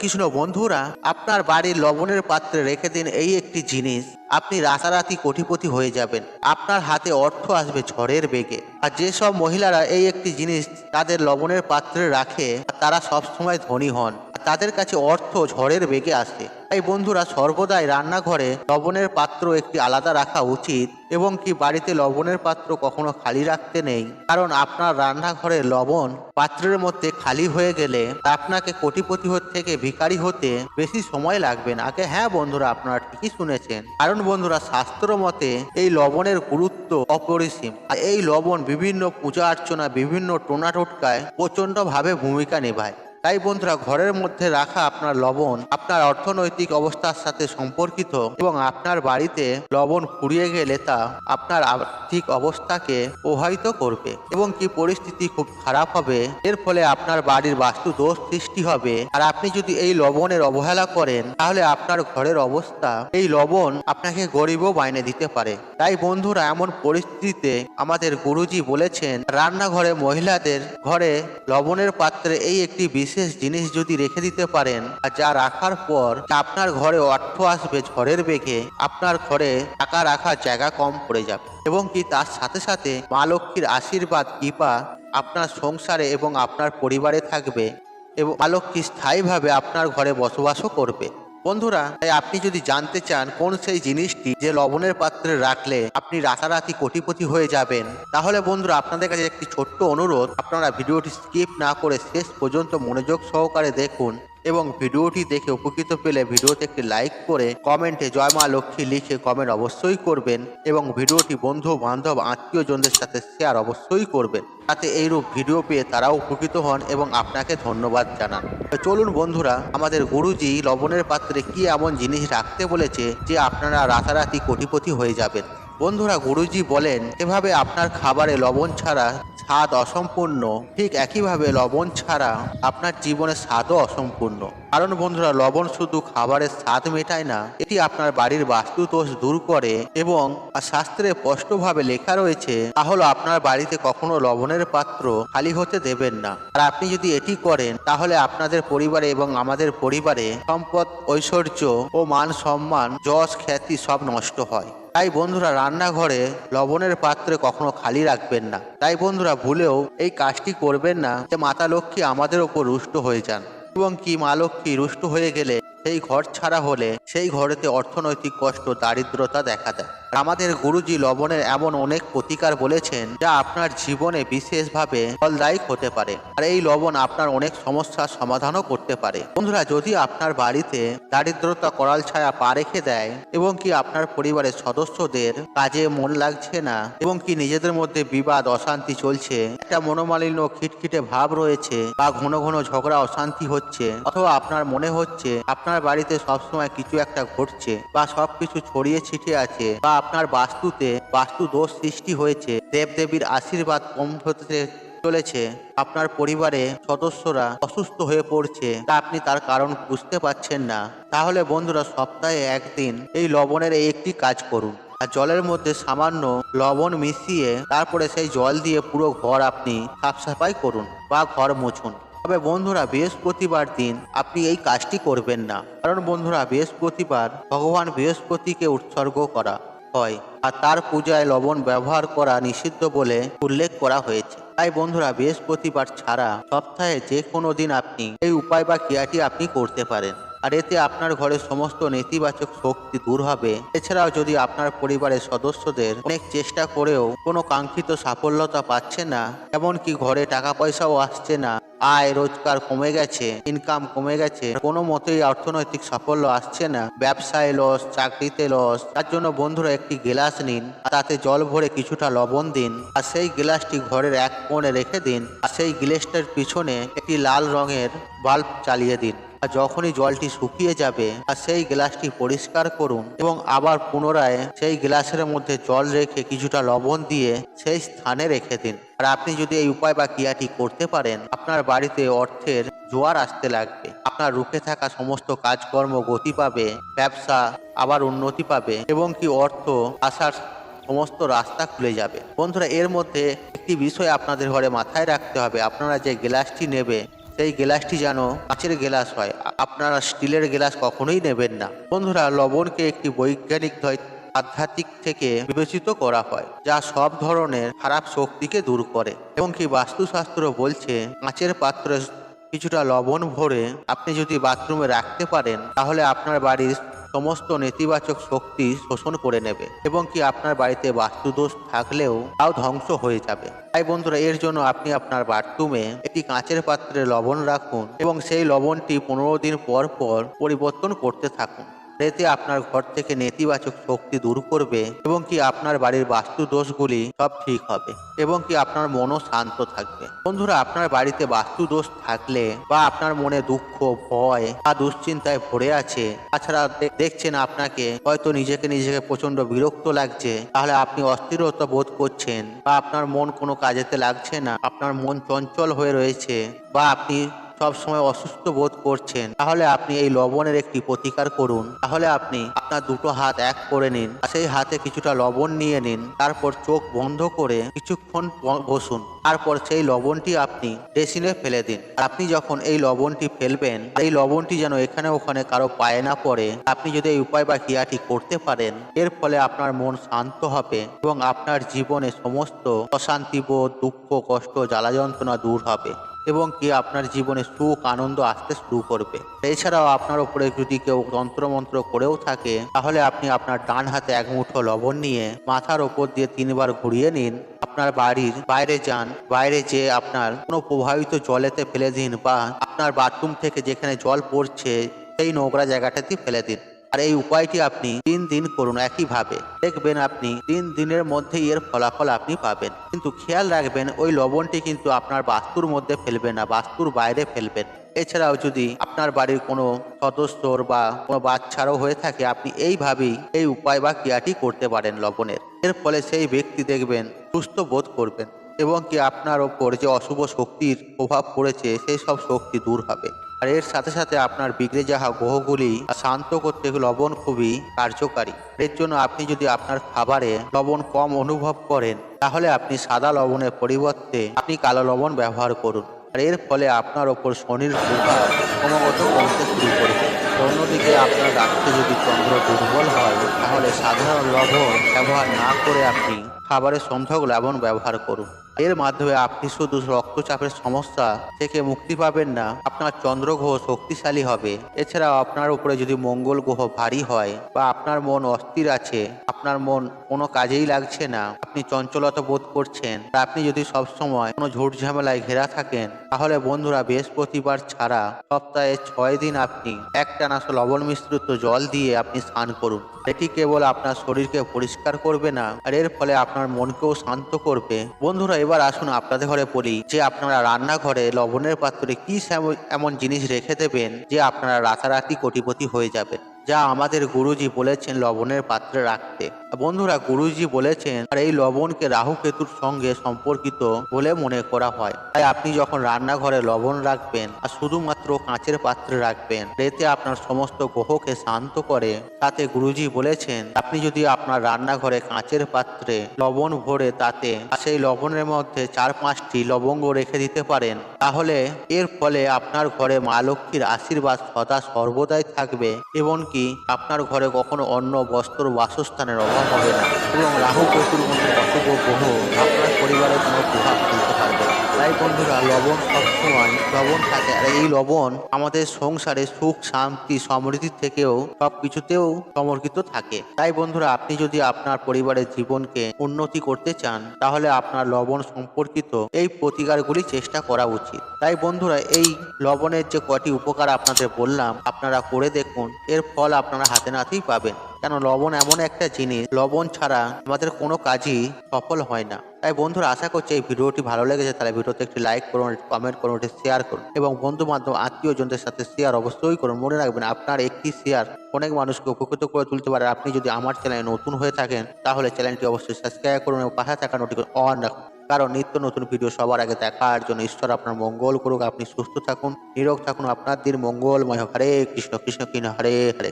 কৃষ্ণ বন্ধুরা, আপনার বাড়ির লবণের পাত্রে রেখে দিন এই একটি জিনিস। আপনি রাতারাতি কোটিপতি হয়ে যাবেন। আপনার হাতে অর্থ আসবে ঝড়ের বেগে। আর যেসব মহিলারা এই একটি জিনিস তাদের লবণের পাত্রে রাখে, তারা সবসময় ধনী হন। তাদের কাছে অর্থ ঝড়ের বেগে আসে। তাই বন্ধুরা, সর্বদাই রান্নাঘরে লবণের পাত্র একটি আলাদা রাখা উচিত এবং কি বাড়িতে লবণের পাত্র কখনো খালি রাখতে নেই। কারণ আপনার রান্নাঘরে লবণ পাত্রের মধ্যে খালি হয়ে গেলে আপনাকে কোটিপতি থেকে ভিখারি হতে বেশি সময় লাগবে না। আগে হ্যাঁ বন্ধুরা, আপনারা ঠিকই শুনেছেন। কারণ বন্ধুরা, শাস্ত্র মতে এই লবণের গুরুত্ব অপরিসীম। আর এই লবণ বিভিন্ন পূজা অর্চনা বিভিন্ন টোনা টোটকায় প্রচণ্ড ভাবে ভূমিকা নেভায়। তাই বন্ধুরা, ঘরের মধ্যে রাখা আপনার লবণ, আপনার অর্থনৈতিক অবস্থার সাথে সম্পর্কিত এবং আপনার বাড়িতে লবণ ফুরিয়ে গেলে তা আপনার আর্থিক অবস্থাকে প্রভাবিত করবে এবং কি পরিস্থিতি খুব খারাপ হবে। এর ফলে আপনার বাড়ির বাস্তু দোষ সৃষ্টি হবে। আর আপনি যদি এই লবণের অবহেলা করেন, তাহলে আপনার ঘরের অবস্থা, এই লবণ আপনাকে গরিবও বাইনে দিতে পারে। তাই বন্ধুরা, এমন পরিস্থিতিতে আমাদের গুরুজি বলেছেন, রান্নাঘরে মহিলাদের ঘরে লবণের পাত্রে এই একটি বিশেষ জিনিস যদি রেখে দিতে পারেন যা রাখার পর আপনার ঘরে অর্থ আসবে ঝড়ের বেগে, আপনার ঘরে টাকা রাখার জায়গা কম পড়ে যাবে। এবং কি তার সাথে সাথে মা লক্ষ্মীর আশীর্বাদ, কৃপা আপনার সংসারে এবং আপনার পরিবারে থাকবে এবং মা লক্ষ্মী স্থায়ীভাবে আপনার ঘরে বসবাসও করবে। বন্ধুরা, তাই আপনি যদি জানতে চান কোন সেই জিনিসটি যে লবণের পাত্রে রাখলে আপনি রাতারাতি কোটিপতি হয়ে যাবেন, তাহলে বন্ধুরা আপনাদের কাছে একটি ছোট্ট অনুরোধ। আপনারা ভিডিওটি স্কিপ না করে শেষ পর্যন্ত মনোযোগ সহকারে দেখুন। এবং ভিডিওটি দেখে উপকৃত পেলে ভিডিওতে একটি লাইক করে কমেন্টে জয় মা লক্ষ্মী লিখে কমেন্ট অবশ্যই করবেন এবং ভিডিওটি বন্ধু, বান্ধব, আত্মীয়জনদের সাথে শেয়ার অবশ্যই করবেন। তাতে এইরূপ ভিডিও পেয়ে তারাও উপকৃত হন এবং আপনাকে ধন্যবাদ জানান। চলুন বন্ধুরা, আমাদের গুরুজি লবণের পাত্রে কি এমন জিনিস রাখতে বলেছে যে আপনারা রাতারাতি কোটিপতি হয়ে যাবেন? বন্ধুরা, গুরুজি বলেন, এভাবে আপনার খাবারে লবণ ছাড়া স্বাদ অসম্পূর্ণ। ঠিক একইভাবে লবণ ছাড়া আপনার জীবনের স্বাদও অসম্পূর্ণ। কারণ বন্ধুরা, লবণ শুধু খাবারের স্বাদ মেটায় না, এটি আপনার বাড়ির বাস্তুদোষ দূর করে এবং শাস্ত্রে স্পষ্টভাবে লেখা রয়েছে, তাহলে আপনার বাড়িতে কখনো লবণের পাত্র খালি হতে দেবেন না। আর আপনি যদি এটি করেন, তাহলে আপনাদের পরিবারে এবং আমাদের পরিবারে সম্পদ, ঐশ্বর্য ও মান সম্মান, যশ, খ্যাতি সব নষ্ট হয়। তাই বন্ধুরা রান্নাঘরে লবণের পাত্রে কখনো খালি রাখবেন না। তাই বন্ধুরা ভুলেও এই কাজটি করবেন না যে মাতা লক্ষ্মী আমাদের ওপর রুষ্ট হয়ে যান। এবং কি মা লক্ষ্মী রুষ্ট হয়ে গেলে সেই ঘর ছাড়া হলে সেই ঘরেতে অর্থনৈতিক কষ্ট, দারিদ্রতা দেখা দেয়। আমাদের গুরুজি লবণের এমন অনেক প্রতিকার বলেছেন, যা আপনার জীবনে বিশেষভাবে ফলদায়ক হতে পারে। আর এই লবণ আপনার অনেক সমস্যার সমাধানও করতে পারে। বন্ধুরা, যদি আপনার বাড়িতে দারিদ্রতা, করাল ছায়া পা রেখে দেয়, এবং কি আপনার পরিবারের সদস্যদের কাজে মন লাগছে না, এবং কি নিজেদের মধ্যে বিবাদ, অশান্তি চলছে, একটা মনোমালিন্য, খিটখিটে ভাব রয়েছে, বা ঘন ঘন ঝগড়া, অশান্তি হচ্ছে, অথবা আপনার মনে হচ্ছে আপনার বাড়িতে সবসময় কিছু একটা ঘটছে বা সবকিছু ছড়িয়ে ছিটিয়ে আছে বা আপনার বাস্তুতে বাস্তু দোষ সৃষ্টি হয়েছে, দেবদেবীর আশীর্বাদ কম হতে চলেছে, আপনার পরিবারে সদস্যরা অসুস্থ হয়ে পড়ছে, তা আপনি তার কারণ বুঝতে পারছেন না। তাহলে বন্ধুরা, সপ্তাহে একদিন এই লবণের এই একটি কাজ করুন। আর জলের মধ্যে সামান্য লবণ মিশিয়ে তারপরে সেই জল দিয়ে পুরো ঘর আপনি সাফ সাফাই করুন বা ঘর মুছুন। তবে বন্ধুরা, বৃহস্পতিবার দিন আপনি এই কাজটি করবেন না। কারণ বন্ধুরা, বৃহস্পতিবার ভগবান বৃহস্পতিকে উৎসর্গ করা হয় আর তার পূজায় লবণ ব্যবহার করা নিষিদ্ধ বলে উল্লেখ করা হয়েছে। তাই বন্ধুরা, বৃহস্পতিবার ছাড়া সপ্তাহে যে কোনো দিন আপনি এই উপায় বা ক্রিয়াটি আপনি করতে পারেন। আর এতে আপনার ঘরে সমস্ত নেতিবাচক শক্তি দূর হবে। এছাড়াও যদি আপনার পরিবারের সদস্যদের অনেক চেষ্টা করেও কোনো কাঙ্ক্ষিত সাফল্যতা পাচ্ছে না, এমনকি ঘরে টাকা পয়সাও আসছে না আয় রোজগার কমে গেছে ইনকাম কমে গেছে, কোনো মতেই অর্থনৈতিক সাফল্য আসছে না। ব্যবসায় লস চাকরিতে লস তার জন্য বন্ধুরা একটি গ্লাস নিন তাতে জল ভরে কিছুটা লবণ দিন, আর সেই গ্লাসটি ঘরের এক কোণে রেখে দিন, আর সেই গ্লাসটার পিছনে একটি লাল রঙের বাল্ব চালিয়ে দিন। যখনই জলটি শুকিয়ে যাবে, আর সেই গ্লাসটি পরিষ্কার করুন এবং আবার পুনরায় সেই গ্লাসের মধ্যে জল রেখে কিছুটা লবণ দিয়ে সেই স্থানে রেখে দিন। আর আপনি যদি এই উপায় বা ক্রিয়াটি করতে পারেন, আপনার বাড়িতে অর্থের জোয়ার আসতে লাগবে। আপনার রুখে থাকা সমস্ত কাজকর্ম গতি পাবে, ব্যবসা আবার উন্নতি পাবে এবং কি অর্থ আসার সমস্ত রাস্তা খুলে যাবে। বন্ধুরা, এর মধ্যে একটি বিষয় আপনাদের ঘরে মাথায় রাখতে হবে। আপনারা যে গ্লাসটি নেবে সেই গ্লাসটি যেন কাঁচের গ্লাস হয়। আপনারা স্টিলের গ্লাস কখনোই নেবেন না। বন্ধুরা, লবণকে একটি বৈজ্ঞানিক আধ্যাত্মিক থেকে বিবেচিত করা হয়, যা সব ধরনের খারাপ শক্তিকে দূর করে। এবং কি বাস্তুশাস্ত্র বলছে, কাঁচের পাত্রে কিছুটা লবণ ভরে আপনি যদি বাথরুমে রাখতে পারেন, তাহলে আপনার বাড়ির সমস্ত নেতিবাচক শক্তি শোষণ করে নেবে এবং কি আপনার বাড়িতে বাস্তুদোষ থাকলেও তাও ধ্বংস হয়ে যাবে। তাই বন্ধুরা, এর জন্য আপনি আপনার বাথরুমে একটি কাঁচের পাত্রে লবণ রাখুন এবং সেই লবণটি পনেরো দিন পর পর পরিবর্তন করতে থাকুন। এতে আপনার ঘর থেকে নেতিবাচক শক্তি দূর করবে এবং কি আপনার বাড়ির বাস্তু দোষগুলি সব ঠিক হবে এবং কি আপনার মনও শান্ত থাকবে। বন্ধুরা, আপনার বাড়িতে বাস্তু দোষ থাকলে বা আপনার মনে দুঃখ, ভয় বা দুশ্চিন্তায় ভরে আছে, তাছাড়া দেখছেন আপনাকে, হয়তো নিজেকে নিজেকে প্রচণ্ড বিরক্ত লাগছে, তাহলে আপনি অস্থিরতা বোধ করছেন বা আপনার মন কোনো কাজেতে লাগছে না, আপনার মন চঞ্চল হয়ে রয়েছে বা আপনি সব সময় অসুস্থ বোধ করছেন, তাহলে আপনি এই লবণের একটি প্রতিকার করুন। তাহলে আপনি আপনার দুটো হাত এক করে নিন সেই হাতে কিছুটা লবণ নিয়ে নিন, তারপর চোখ বন্ধ করে কিছুক্ষণ বসুন। তারপর সেই লবণটি আপনি ডেসিনে ফেলে দিন। আপনি যখন এই লবণটি ফেলবেন, এই লবণটি যেন এখানে ওখানে কারও পায়ে না পড়ে, আপনি যদি এই উপায় বা ক্রিয়াটি করতে পারেন, এর ফলে আপনার মন শান্ত হবে এবং আপনার জীবনে সমস্ত অশান্তি বোধ, দুঃখ, কষ্ট জ্বালা যন্ত্রণা দূর হবে। এবং কি আপনার জীবনে সুখ, আনন্দ, আসতে শুরু করবে। এছাড়াও আপনার উপরে যদি কেউ তন্ত্রমন্ত্র করেও থাকে, তাহলে আপনি আপনার ডান হাতে এক মুঠো লবণ নিয়ে মাথার ওপর দিয়ে তিনবার ঘুরিয়ে নিন। আপনার বাড়ির বাইরে যান, বাইরে যেয়ে আপনার কোনো প্রভাবিত জলেতে ফেলে দিন বা আপনার বাথরুম থেকে যেখানে জল পড়ছে, সেই নোংরা জায়গাটাতে ফেলে দিন। আর এই উপায়টি আপনি তিন দিন করুন একইভাবে। দেখবেন আপনি তিন দিনের মধ্যেই এর ফলাফল আপনি পাবেন। কিন্তু খেয়াল রাখবেন, ওই লবণটি কিন্তু আপনার বাস্তুর মধ্যে ফেলবেন না, বাস্তুর বাইরে ফেলবেন এছাড়াও যদি আপনার বাড়ির কোনো সদস্যর বা কোনো বাচ্চারও হয়ে থাকে, আপনি এইভাবেই এই উপায় বা ক্রিয়াটি করতে পারেন লবণের। এর ফলে সেই ব্যক্তি দেখবেন সুস্থ বোধ করবেন এবং কি আপনার ওপর যে অশুভ শক্তির প্রভাব পড়েছে, সেই সব শক্তি দূর হবে। আর এর সাথে সাথে আপনার বিগড়ে যাওয়া গ্রহগুলি শান্ত করতে লবণ খুবই কার্যকারী। এর জন্য আপনি যদি আপনার খাবারে লবণ কম অনুভব করেন, তাহলে আপনি সাদা লবণের পরিবর্তে আপনি কালো লবণ ব্যবহার করুন। আর এর ফলে আপনার ওপর শনির প্রভাব ক্রমাগত কমতে শুরু করবে অন্যদিকে আপনার রাত্রে যদি চন্দ্র দুর্বল হয়, তাহলে সাধারণ লবণ ব্যবহার না করে আপনি খাবারে সন্ধ্যক লবণ ব্যবহার করুন। এর মাধ্যমে আপনি শুধু রক্তচাপের সমস্যা থেকে মুক্তি পাবেন না, আপনার চন্দ্রগ্রহ শক্তিশালী হবে। এছাড়াও আপনার উপরে যদি মঙ্গল গ্রহ ভারী হয় বা আপনার মন অস্থির আছে, আপনার মন কোনো কাজেই লাগছে না, আপনি চঞ্চলতা বোধ করছেন আপনি যদি সবসময় কোনো ঝুট ঝামেলায় ঘেরা থাকেন, তাহলে বন্ধুরা বৃহস্পতিবার ছাড়া সপ্তাহে ছয় দিন আপনি একটানা লবণ মিশ্রিত জল দিয়ে আপনি স্নান করুন। এটি কেবল আপনার শরীরকে পরিষ্কার করবে না, আর এর ফলে আপনার মনকেও শান্ত করবে। বন্ধুরা এবার আসুন আপনাদের ঘরে বলি যে আপনারা রান্নাঘরে লবণের পাত্রে কি এমন জিনিস রেখে দেবেন যে আপনারা রাতারাতি কোটিপতি হয়ে যাবেন। যা আমাদের গুরুজি বলেছেন লবণের পাত্রে রাখতে। বন্ধুরা, গুরুজি বলেছেন, আর এই লবণকে রাহু কেতুর সঙ্গে সম্পর্কিত বলে মনে করা হয়। তাই আপনি যখন রান্নাঘরে লবণ রাখবেন আর শুধুমাত্র কাঁচের পাত্রে রাখবেন, এতে আপনার সমস্ত গ্রহকে শান্ত করে। তাতে গুরুজি বলেছেন, আপনি যদি আপনার রান্নাঘরে কাঁচের পাত্রে লবণ ভরে তাতে সেই লবণের মধ্যে চার পাঁচটি লবঙ্গ রেখে দিতে পারেন, তাহলে এর ফলে আপনার ঘরে মা লক্ষ্মীর আশীর্বাদ সদা সর্বদাই থাকবে এমনকি আপনার ঘরে কখনো অন্য বস্ত্র, বাসস্থানের অভাব হবে না? এবং রাহু কেতুর মতো অশুভ গ্রহ, আপনার পরিবারের কোনো প্রভাব ফেলতে পারবে তাই বন্ধুরা, লবণ সবসময়, লবণ থাকে। আর এই লবণ আমাদের সংসারে সুখ, শান্তি, সমৃদ্ধি থেকেও সব কিছুতেও সমর্পিত থাকে। তাই বন্ধুরা, আপনি যদি আপনার পরিবারের জীবনকে উন্নতি করতে চান, তাহলে আপনার লবণ সম্পর্কিত এই প্রতিকারগুলি চেষ্টা করা উচিত। তাই বন্ধুরা, এই লবণের যে কটি উপকার আপনাদের বললাম, আপনারা করে দেখুন। এর ফল আপনারা হাতে নাতেই পাবেন। কেন লবণ এমন একটা জিনিস, লবণ ছাড়া আমাদের কোনো কাজই সফল হয় না। তাই বন্ধুরা, আশা করছি এই ভিডিওটি ভালো লেগেছে। তাহলে ভিডিওতে একটি লাইক করুন কমেন্ট করুন, একটি শেয়ার করুন। এবং বন্ধু বান্ধব আত্মীয় জনদের সাথে শেয়ার অবশ্যই করুন। মনে রাখবেন, আপনার একটি শেয়ার অনেক মানুষকে উপকৃত করে তুলতে পারে। আপনি যদি আমার চ্যানেলে নতুন হয়ে থাকেন, তাহলে চ্যানেলটি অবশ্যই সাবস্ক্রাইব করুন এবং পাশে থাকা নোটিফিকেশন অন রাখুন। কারণ নিত্য নতুন ভিডিও সবার আগে দেখার জন্য ঈশ্বর আপনার মঙ্গল করুক, আপনি সুস্থ থাকুন, নিরোগ থাকুন, আপনার দিন মঙ্গলময় হরে কৃষ্ণ কৃষ্ণ কৃষ্ণ হরে হরে।